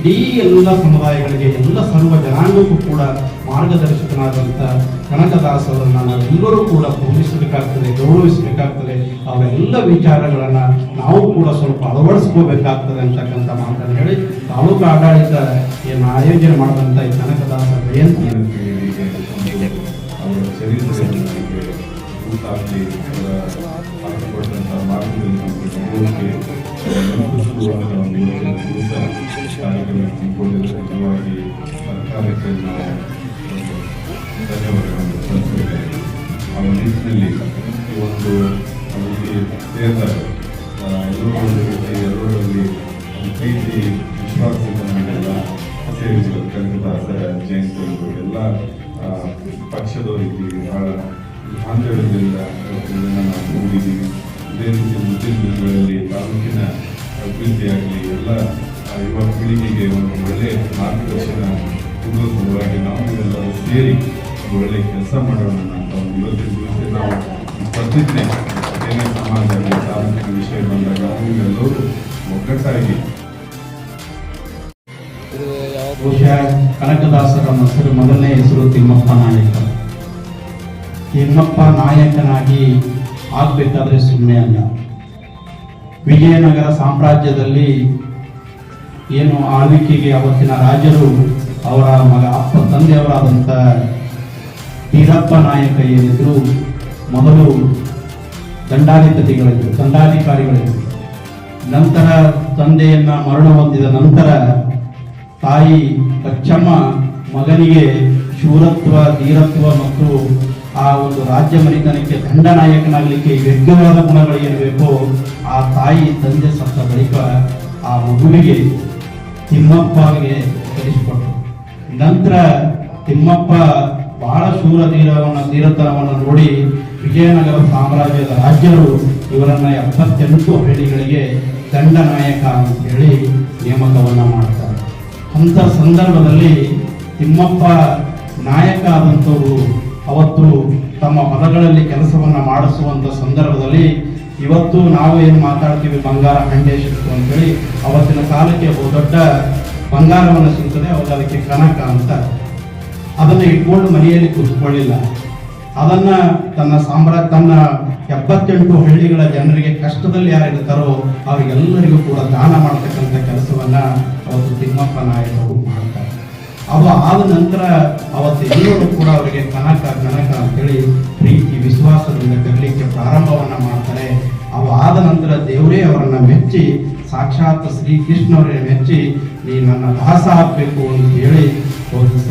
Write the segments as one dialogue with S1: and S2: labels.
S1: ಇಡೀ ಎಲ್ಲ ಸಮುದಾಯಗಳಿಗೆ, ಎಲ್ಲ ಸರ್ವ ಜನಾಂಗಕ್ಕೂ ಕೂಡ ಮಾರ್ಗದರ್ಶಕನಾದಂಥ ಕನಕದಾಸರನ್ನ ನಾವೆಲ್ಲರೂ ಕೂಡ ಪೂಜಿಸಬೇಕಾಗ್ತದೆ ಗೌರವಿಸಬೇಕಾಗ್ತದೆ. ಅವರೆಲ್ಲ ವಿಚಾರಗಳನ್ನ ನಾವು ಕೂಡ ಸ್ವಲ್ಪ ಅಳವಡಿಸ್ಕೋಬೇಕಾಗ್ತದೆ ಅಂತಕ್ಕಂಥ ಮಾತನ್ನು ಹೇಳಿ ತಾಲೂಕು ಆಡಳಿತ ಏನು ಆಯೋಜನೆ ಮಾಡಿದಂಥ ಈ ಕನಕದಾಸ ಜಯಂತಿ
S2: ಅವರ ನಿಟ್ಟಿನಲ್ಲಿ ಒಂದು ನಮಗೆ ಸೇರಿದಾಗ ಪ್ರೀತಿ, ವಿಶ್ವಾಸದಿಂದ ನಮಗೆಲ್ಲ ಸೇರಿಸಿದ ಕನಕದಾಸರ ಜಯಂತಿ ಎಲ್ಲ ಪಕ್ಷದವರಿಗೆ ಬಹಳ ಇದನ್ನು ನಾವು ನೋಡಿದ್ದೀವಿ. ಇದೇ ರೀತಿ ಮುಂದಿನ ದಿನಗಳಲ್ಲಿ ತಾಲೂಕಿನ ಅಭಿವೃದ್ಧಿಯಾಗಲಿ. ಎಲ್ಲ ಯುವ ಪೀಳಿಗೆಗೆ ಒಂದು ಒಳ್ಳೆಯ ಮಾರ್ಗದರ್ಶನ ಕೊಡುವ ಸಲುವಾಗಿ ನಾವು ಎಲ್ಲರೂ ಸೇರಿ ಒಳ್ಳೆಯ ಕೆಲಸ ಮಾಡೋಣ.
S1: ಬಹುಶಃ ಕನಕದಾಸರ ಹೆಸರು ಮೊದಲನೇ ಹೆಸರು ತಿಮ್ಮಪ್ಪ ನಾಯಕ. ತಿಮ್ಮಪ್ಪ ನಾಯಕನಾಗಿ ಆಗ್ಬೇಕಾದ್ರೆ ಸುಮ್ಮನೆ ಅಲ್ಲ. ವಿಜಯನಗರ ಸಾಮ್ರಾಜ್ಯದಲ್ಲಿ ಏನು ಆಳ್ವಿಕೆಗೆ ಅವತ್ತಿನ ರಾಜರು ಅವರ ಮಗ, ಅಪ್ಪ ತಂದೆಯವರಾದಂಥ ಬೀರಪ್ಪ ನಾಯಕ ಏನಿದ್ರು ಮೊದಲು ದಂಡಾಧಿಪತಿಗಳಿದ್ರು ದಂಡಾಧಿಕಾರಿಗಳಿದ್ರು ನಂತರ ತಂದೆಯನ್ನ ಮರಣ ಹೊಂದಿದ ನಂತರ ತಾಯಿ ಅಚ್ಚಮ್ಮ ಮಗನಿಗೆ ಶೂರತ್ವ, ಧೀರತ್ವ ಮತ್ತು ಆ ಒಂದು ರಾಜ್ಯ ಮನೆತನಕ್ಕೆ ದಂಡನಾಯಕನಾಗಲಿಕ್ಕೆ ಯೋಗ್ಯವಾದ ಗುಣಗಳು ಏನು ಆ ತಾಯಿ ತಂದೆ ಸತ್ತ ಬಳಿಕ ಆ ಮಗುವಿಗೆ ತಿಮ್ಮಪ್ಪಗೆ ಕಲಿಸಿಕೊಟ್ಟರು ನಂತರ ತಿಮ್ಮಪ್ಪ ಬಹಳ ಶೂರ ಧೀರವನ್ನು, ಧೀರತನವನ್ನು ನೋಡಿ ವಿಜಯನಗರ ಸಾಮ್ರಾಜ್ಯದ ರಾಜ್ಯರು ಇವರನ್ನ ಎಪ್ಪತ್ತೆಂಟು ಹಳ್ಳಿಗಳಿಗೆ ದಂಡನಾಯಕ ಅಂತ ಹೇಳಿ ನೇಮಕವನ್ನು ಮಾಡ್ತಾರೆ ಅಂಥ ಸಂದರ್ಭದಲ್ಲಿ ತಿಮ್ಮಪ್ಪ ನಾಯಕ ಆದಂಥವರು ಅವತ್ತು ತಮ್ಮ ಪದಗಳಲ್ಲಿ ಕೆಲಸವನ್ನು ಮಾಡಿಸುವಂಥ ಸಂದರ್ಭದಲ್ಲಿ ಇವತ್ತು ನಾವು ಏನು ಮಾತಾಡ್ತೀವಿ ಬಂಗಾರ ಹಂಡೆ ಅಂತೇಳಿ ಅವತ್ತಿನ ಕಾಲಕ್ಕೆ ದೊಡ್ಡ ಬಂಗಾರವನ್ನು ಸಿಗ್ತದೆ ಅವಾಗ ಅದಕ್ಕೆ ಕನಕ ಅಂತ. ಅದನ್ನು ಇಟ್ಕೊಂಡು ಮನೆಯಲ್ಲಿ ಕೂತ್ಕೊಳ್ಳಿಲ್ಲ. ಅದನ್ನ ತನ್ನ ಸಾಮ್ರಾಜ್ಯ ತನ್ನ ಎಪ್ಪತ್ತೆಂಟು ಹಳ್ಳಿಗಳ ಜನರಿಗೆ ಕಷ್ಟದಲ್ಲಿ ಯಾರಿರ್ತಾರೋ ಅವರಿಗೆಲ್ಲರಿಗೂ ಕೂಡ ದಾನ ಮಾಡ್ತಕ್ಕಂಥ ಕೆಲಸವನ್ನ ಅವತ್ತು ತಿಮ್ಮಪ್ಪ ನಾಯಕರು ಮಾಡ್ತಾರೆ. ಅವ ಆದ ನಂತರ ಅವತ್ತು ಎಲ್ಲರೂ ಕೂಡ ಅವರಿಗೆ ಕನಕ ಕನಕ ಅಂತೇಳಿ ಪ್ರೀತಿ, ವಿಶ್ವಾಸದಿಂದ ಕರಲಿಕ್ಕೆ ಪ್ರಾರಂಭವನ್ನ ಮಾಡ್ತಾರೆ. ಅವ ಆದ ನಂತರ ದೇವರೇ ಅವರನ್ನ ಮೆಚ್ಚಿ, ಸಾಕ್ಷಾತ್ ಶ್ರೀಕೃಷ್ಣವರೇ ಮೆಚ್ಚಿ, ನೀ ನನ್ನ ದಾಸ ಆಗ್ಬೇಕು ಅಂತ ಹೇಳಿ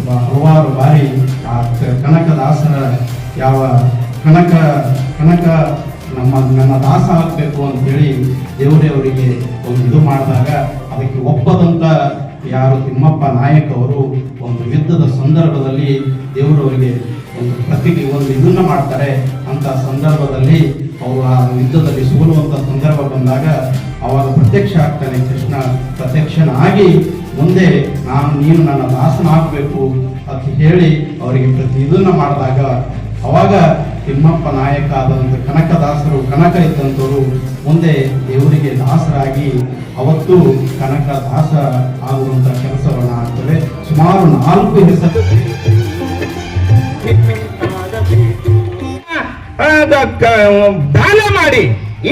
S1: ಹಲವಾರು ಬಾರಿ ಆ ಕನಕದಾಸರ ಯಾವ ಕನಕ ಕನಕ ನಮ್ಮ, ನನ್ನ ದಾಸ ಆಗಬೇಕು ಅಂತ ಹೇಳಿ ದೇವರೇ ಅವರಿಗೆ ಒಂದು ಇದು ಮಾಡಿದಾಗ ಅದಕ್ಕೆ ಒಪ್ಪದಂಥ ಯಾರು ತಿಮ್ಮಪ್ಪ ನಾಯಕ್ ಅವರು ಒಂದು ಯುದ್ಧದ ಸಂದರ್ಭದಲ್ಲಿ ದೇವರವರಿಗೆ ಒಂದು ಪ್ರತಿಗೆ ಒಂದು ಇದನ್ನು ಮಾಡ್ತಾರೆ. ಅಂತ ಸಂದರ್ಭದಲ್ಲಿ ಅವರು ಆ ಯುದ್ಧದಲ್ಲಿ ಸೋಲುವಂಥ ಸಂದರ್ಭ ಬಂದಾಗ ಅವಾಗ ಪ್ರತ್ಯಕ್ಷ ಆಗ್ತಾನೆ ಕೃಷ್ಣ. ಪ್ರತ್ಯಕ್ಷನಾಗಿ ಮುಂದೆ ನಾನು, ನೀನು ನನ್ನ ದಾಸನಾಗಬೇಕು ಅಂತ ಹೇಳಿ ಅವರಿಗೆ ಪ್ರತಿ ಇದನ್ನು ಮಾಡಿದಾಗ ಅವಾಗ ತಿಮ್ಮಪ್ಪ ನಾಯಕ ಆದಂಥ ಕನಕದಾಸರು, ಕನಕ ಇದ್ದಂಥವರು ಮುಂದೆ ದೇವರಿಗೆ ದಾಸರಾಗಿ ಅವತ್ತು ಕನಕ ಆಗುವಂಥ ಕೆಲಸವನ್ನ ಆಗ್ತದೆ. ಸುಮಾರು ನಾಲ್ಕು ಹೆಸರು
S3: ದಾನ ಮಾಡಿ.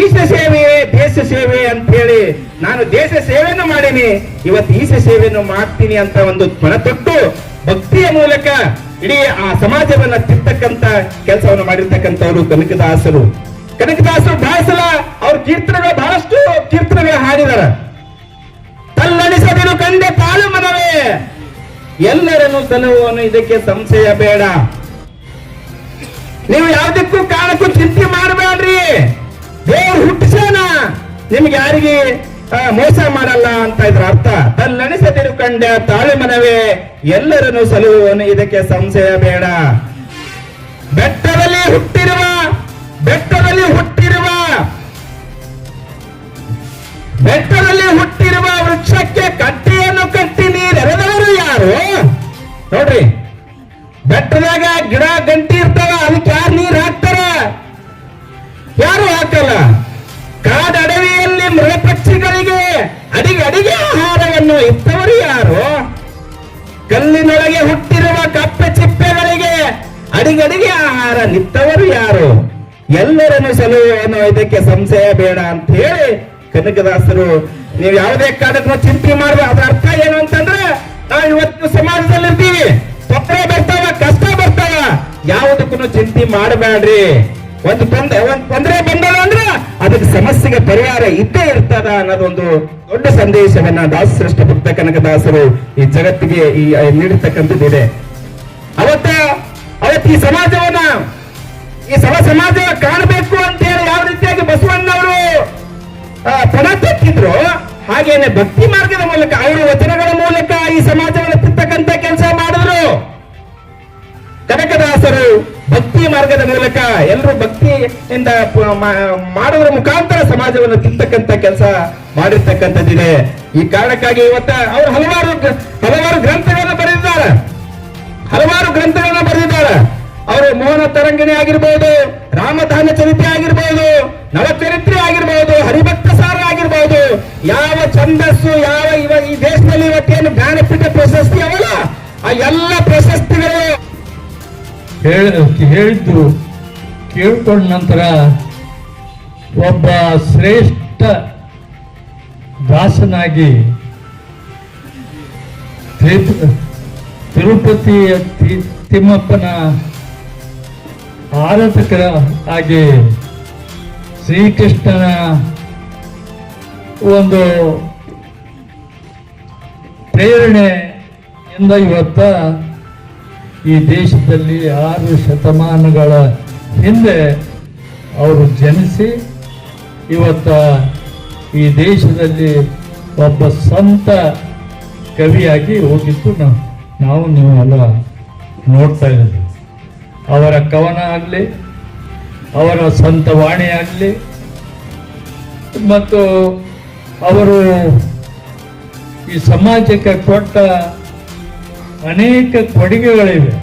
S3: ಈಶ ಸೇವೆ, ದೇಶ ಸೇವೆ ಅಂತ ಹೇಳಿ ನಾನು ದೇಶ ಸೇವೆಯನ್ನು ಮಾಡೀನಿ. ಇವತ್ತು ಈಶ ಸೇವೆಯನ್ನು ಮಾಡ್ತೀನಿ ಅಂತ ಒಂದು ತೊಟ್ಟು ಭಕ್ತಿಯ ಮೂಲಕ ಇಡೀ ಆ ಸಮಾಜವನ್ನ ತಿರ್ತಕ್ಕಂತ ಕೆಲಸವನ್ನು ಮಾಡಿರ್ತಕ್ಕಂಥವ್ರು ಕನಕದಾಸರು. ಕನಕದಾಸರು ಬಹಳ ಸಲ ಅವ್ರ ಕೀರ್ತನೆಗಳು ಬಹಳಷ್ಟು ಕೀರ್ತನೆಗಳು ಹಾಡಿದಾರ. ತಲ್ಲಣಿಸದಿರು ಕಂಡೆ ತಾಳು ಮನವೇ. ಎಲ್ಲರನ್ನು ಸಲುವನು ಇದಕ್ಕೆ ಸಂಶಯ ಬೇಡ. ನೀವು ಯಾವುದಕ್ಕೂ ಕಾರಣಕ್ಕೂ ಚಿಂತೆ ಮಾಡಬೇಡ್ರಿ. ದೇವ್ರು ಹುಟ್ಟಿಸೋಣ ನಿಮ್ಗೆ ಯಾರಿಗೆ ಮೋಸ ಮಾಡಲ್ಲ ಅಂತ ಇದ್ರ ಅರ್ಥ. ತಲ್ಲಣಿಸದಿರು ಕಂಡ ತಾಳೆ ಮನವೇ, ಎಲ್ಲರನ್ನು ಸಲುವನು ಇದಕ್ಕೆ ಸಂಶಯ ಬೇಡ. ಬೆಟ್ಟದಲ್ಲಿ ಹುಟ್ಟಿರುವ ಬೆಟ್ಟದಲ್ಲಿ ಹುಟ್ಟಿರುವ ಬೆಟ್ಟದಲ್ಲಿ ಹುಟ್ಟಿರುವ ವೃಕ್ಷಕ್ಕೆ ಕಟ್ಟೆಯನ್ನು ಕಟ್ಟಿ ನೀರೆರೆದವರು ಯಾರು? ನೋಡ್ರಿ, ಬೆಟ್ಟದಾಗ ಗಿಡ ಗಂಟಿ ಇರ್ತಾವ, ಅದಕ್ಕೆ ಯಾರು ನೀರ್ ಹಾಕ್ತಾರ? ಯಾರು ಹಾಕಲ್ಲ? ಅಡಿಗೆ ಅಡಿಗೆ ಆಹಾರವನ್ನು ಇತ್ತವರು ಯಾರು? ಕಲ್ಲಿನೊಳಗೆ ಹುಟ್ಟಿರುವ ಕಪ್ಪೆ ಚಿಪ್ಪೆಗಳಿಗೆ ಅಡಿಗಡಿಗೆ ಆಹಾರ ನಿತ್ತವರು ಯಾರು? ಎಲ್ಲರನ್ನು ಸಲುವನ್ನು ಇದಕ್ಕೆ ಸಂಶಯ ಬೇಡ ಅಂತ ಹೇಳಿ ಕನಕದಾಸರು, ನೀವು ಯಾವುದೇ ಕಾರಣಕ್ಕೂ ಚಿಂತೆ ಮಾಡಬೇಕು ಅದ್ರ ಅರ್ಥ ಏನು ಅಂತಂದ್ರೆ, ನಾವು ಇವತ್ತು ಸಮಾಜದಲ್ಲಿ ಇರ್ತೀವಿ ತೊಂದರೆ ಬರ್ತಾವ, ಕಷ್ಟ ಬರ್ತಾವ, ಯಾವುದಕ್ಕೂ ಚಿಂತೆ ಮಾಡಬೇಡ್ರಿ. ಒಂದು ತೊಂದರೆ ಒಂದು ತೊಂದರೆ ಅಂದ್ರೆ ಅದಕ್ಕೆ ಸಮಸ್ಯೆಗೆ ಪರಿಹಾರ ಇದ್ದೇ ಇರ್ತದ ಅನ್ನೋದೊಂದು ದೊಡ್ಡ ಸಂದೇಶವನ್ನ ದಾಸಶ್ರೇಷ್ಠ ಭಕ್ತ ಕನಕದಾಸರು ಈ ಜಗತ್ತಿಗೆ ಈ ನೀಡಿರ್ತಕ್ಕಂಥದ್ದಿದೆ. ಅವತ್ತ, ಅವತ್ತು ಈ ಸಮಾಜವನ್ನ, ಈ ಸಮ ಸಮಾಜ ಕಾಣಬೇಕು ಅಂತ ಹೇಳಿ ಯಾವ ರೀತಿಯಾಗಿ ಬಸವಣ್ಣವರು ಪಣ ತಕ್ಕಿದ್ರು ಹಾಗೇನೆ ಭಕ್ತಿ ಮಾರ್ಗದ ಮೂಲಕ ಅವರ ವಚನಗಳ ಭಕ್ತಿ ಮಾರ್ಗದ ಮೂಲಕ ಎಲ್ಲರೂ ಭಕ್ತಿಯಿಂದ ಮಾಡೋದ್ರ ಮುಖಾಂತರ ಸಮಾಜವನ್ನು ತಿಂತಕ್ಕಂತ ಕೆಲಸ ಮಾಡಿರ್ತಕ್ಕಂಥದ್ದಿದೆ. ಈ ಕಾರಣಕ್ಕಾಗಿ ಇವತ್ತ ಅವರು ಹಲವಾರು ಹಲವಾರು ಗ್ರಂಥಗಳನ್ನು ಬರೆದಿದ್ದಾರೆ. ಹಲವಾರು ಗ್ರಂಥಗಳನ್ನ ಬರೆದಿದ್ದಾರೆ. ಅವರು ಮೋಹನ ತರಂಗಿಣಿ ಆಗಿರ್ಬೋದು ರಾಮಧಾನ ಚರಿತ್ರೆ ಆಗಿರ್ಬೋದು, ನವಚರಿತ್ರೆ ಆಗಿರ್ಬೋದು, ಹರಿಭಕ್ತ ಸಾರ ಆಗಿರ್ಬೋದು. ಯಾವ ಛಂದಸ್ಸು, ಯಾವ ಇವ ಈ ದೇಶದಲ್ಲಿ ಇವತ್ತೇನು ಜ್ಞಾನಪೀಠ ಪ್ರಶಸ್ತಿ ಅವಲ್ಲ? ಆ ಎಲ್ಲ ಪ್ರಶಸ್ತಿಗಳು
S4: ಹೇಳಿದ್ದು ಕೇಳ್ಕೊಂಡ ನಂತರ ಒಬ್ಬ ಶ್ರೇಷ್ಠ ದಾಸನಾಗಿ ತಿರುಪತಿಯ ತಿಮ್ಮಪ್ಪನ ಆರಾಧಕರ ಹಾಗೆ ಶ್ರೀಕೃಷ್ಣನ ಒಂದು ಪ್ರೇರಣೆ ಇಂದ ಇವತ್ತ ಈ ದೇಶದಲ್ಲಿ ಆರು ಶತಮಾನಗಳ ಹಿಂದೆ ಅವರು ಜನಿಸಿ ಇವತ್ತ ಈ ದೇಶದಲ್ಲಿ ಒಬ್ಬ ಸಂತ ಕವಿಯಾಗಿ ಹೋಗಿದ್ದು ನಾವು ನಾವು ನೀವು ಎಲ್ಲ ನೋಡ್ತಾ ಇದ್ದೀವಿ ಅವರ ಕವನ ಆಗಲಿ, ಅವರ ಸಂತ ವಾಣಿ ಆಗಲಿ, ಮತ್ತು ಅವರು ಈ ಸಮಾಜಕ್ಕೆ ಕೊಟ್ಟ ಅನೇಕ ಕೊಡುಗೆಗಳಿವೆ.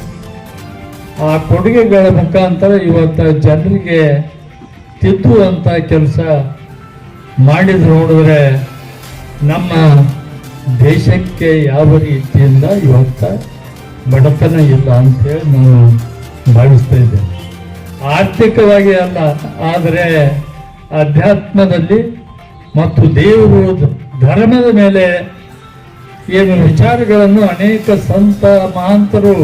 S4: ಆ ಕೊಡುಗೆಗಳ ಮುಖಾಂತರ ಇವತ್ತು ಜನರಿಗೆ ತಿದ್ದುವಂಥ ಕೆಲಸ ಮಾಡಿದ್ರು ನೋಡಿದ್ರೆ ನಮ್ಮ ದೇಶಕ್ಕೆ ಯಾವ ರೀತಿಯಿಂದ ಇವತ್ತ ಬಡತನ ಇಲ್ಲ ಅಂತೇಳಿ ನಾನು ಭಾವಿಸ್ತಾ ಇದ್ದೇನೆ. ಆರ್ಥಿಕವಾಗಿ ಅಲ್ಲ, ಆದರೆ ಅಧ್ಯಾತ್ಮದಲ್ಲಿ ಮತ್ತು ದೇವರು ಧರ್ಮದ ಮೇಲೆ ಏನು ವಿಚಾರಗಳನ್ನು ಅನೇಕ ಸಂತ ಮಹಾಂತರು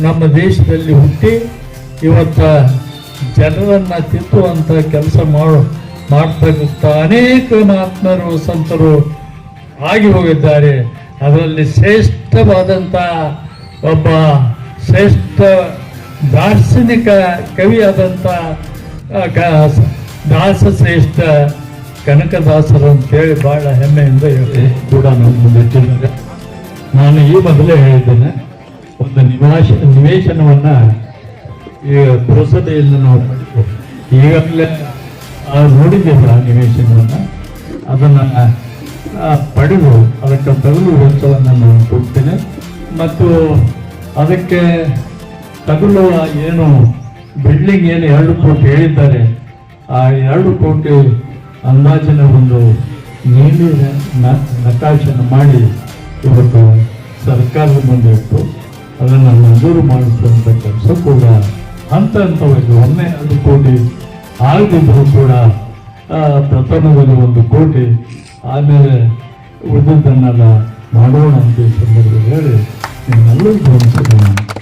S4: ನಮ್ಮ ದೇಶದಲ್ಲಿ ಹುಟ್ಟಿ ಇವತ್ತ ಜನರನ್ನು ತಿದ್ದುವಂಥ ಕೆಲಸ ಮಾಡು, ಮಾಡ್ತಕ್ಕಂಥ ಅನೇಕ ಮಹಾತ್ಮರು, ಸಂತರು ಆಗಿ ಹೋಗಿದ್ದಾರೆ. ಅದರಲ್ಲಿ ಶ್ರೇಷ್ಠವಾದಂಥ ಒಬ್ಬ ಶ್ರೇಷ್ಠ ದಾರ್ಶನಿಕ ಕವಿಯಾದಂಥ ದಾಸ ಶ್ರೇಷ್ಠ ಕನಕದಾಸರು ಅಂತೇಳಿ ಬಹಳ ಹೆಮ್ಮೆಯಿಂದ ಹೇಳ್ತೀನಿ ಕೂಡ ನಮ್ಮ ಮುಂದೆ ಇಟ್ಟಿದ್ದಾರೆ ನಾನು ಈ ಮೊದಲೇ ಹೇಳಿದ್ದೇನೆ, ಒಂದು ನಿವಾಸ, ನಿವೇಶನವನ್ನು ಈ ಪುರಸಭೆಯಿಂದ ನಾವು ಈಗಾಗಲೇ ನೋಡಿದ್ದೇವೆ ಆ ನಿವೇಶನವನ್ನು. ಅದನ್ನು ಪಡೆದು ಅದಕ್ಕೆ ತಗಲು ವೆಚ್ಚವನ್ನು ನಾನು ಕೊಡ್ತೇನೆ. ಮತ್ತು ಅದಕ್ಕೆ ತಗುಲುವ ಏನು ಬಿಲ್ಡಿಂಗ್ ಏನು ಎರಡು ಕೋಟಿ ಹೇಳಿದ್ದಾರೆ. ಆ ಎರಡು ಕೋಟಿ ಅಂದಾಜಿನ ಒಂದು ನೀಲಿ ನಕಾಶನ್ನು ಮಾಡಿ ಇವತ್ತು ಸರ್ಕಾರದ ಮುಂದೆ ಇಟ್ಟು ಅದನ್ನು ಮಂಜೂರು ಮಾಡಿಸುವಂಥ ಕೆಲಸ ಕೂಡ ಹಂತ ಹಂತವಾಗಿ ಒಮ್ಮೆ ಅದು ಕೋಟಿ ಆಗದಿದ್ದರೂ ಕೂಡ ಪ್ರಥಮದಲ್ಲಿ ಒಂದು ಕೋಟಿ ಆಮೇಲೆ ಉಳಿದದ್ದನ್ನೆಲ್ಲ ಮಾಡೋಣ ಅಂತ ಈ ಸಂದರ್ಭದಲ್ಲಿ ಹೇಳಿ ನಿಮ್ಮೆಲ್ಲರಿಗೂ ಗಮನಿಸಿದ್ದೇನೆ